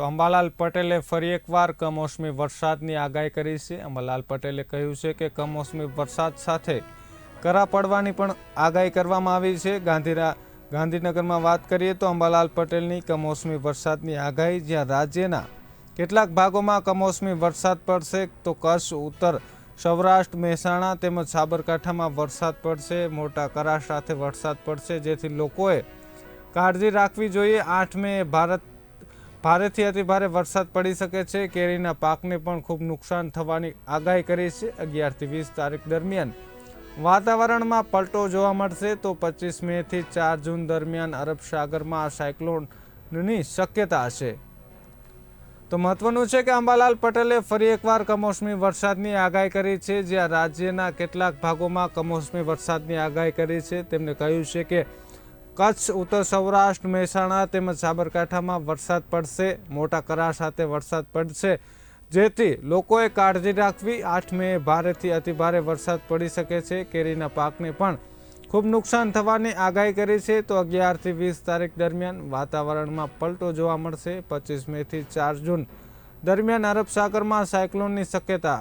તો અંબાલાલ પટેલે ફરી એકવાર કમોસમી વરસાદની આગાહી કરી છે. અંબાલાલ પટેલે કહ્યું છે કે કમોસમી વરસાદ સાથે કરા પડવાની પણ આગાહી કરવામાં આવી છે. ગાંધીના ગાંધીનગરમાં વાત કરીએ તો અંબાલાલ પટેલની કમોસમી વરસાદની આગાહી જ્યાં રાજ્યના કેટલાક ભાગોમાં કમોસમી વરસાદ પડશે તો કચ્છ, ઉત્તર, સૌરાષ્ટ્ર, મહેસાણા તેમજ સાબરકાંઠામાં વરસાદ પડશે. મોટા કરા સાથે વરસાદ પડશે જેથી લોકોએ કાળજી રાખવી જોઈએ. આઠ મે ભારત ભારેથી અતિ ભારે વરસાદ પડી શકે છે. કેરીના પાકને પણ ખૂબ નુકસાન થવાની આગાહી કરી છે. અગિયારથી વીસ તારીખ દરમિયાન વાતાવરણમાં પલટો જોવા મળશે તો પચીસ મેથી ચાર જૂન દરમિયાન અરબ સાગરમાં સાયક્લોનની શક્યતા છે. તો મહત્વનું છે કે અંબાલાલ પટેલે ફરી એકવાર કમોસમી વરસાદની આગાહી કરી છે. જ્યાં રાજ્યના કેટલાક ભાગોમાં કમોસમી વરસાદની આગાહી કરી છે. તેમણે કહ્યું છે કે કચ્છ, ઉત્તર સૌરાષ્ટ્ર, મહેસાણા તેમજ સાબરકાંઠામાં વરસાદ પડશે. મોટા કરા સાથે વરસાદ પડશે. જેથી લોકોએ કાળજી રાખવી. આઠ મે ભારેથી અતિભારે વરસાદ પડી શકે છે. કેરીના પાકને પણ ખૂબ નુકસાન થવાની આગાહી કરી છે. તો અગિયારથી વીસ તારીખ દરમિયાન વાતાવરણમાં પલટો જોવા મળશે. પચીસ મેથી ચાર જૂન દરમિયાન અરબ સાગરમાં સાયક્લોનની શક્યતા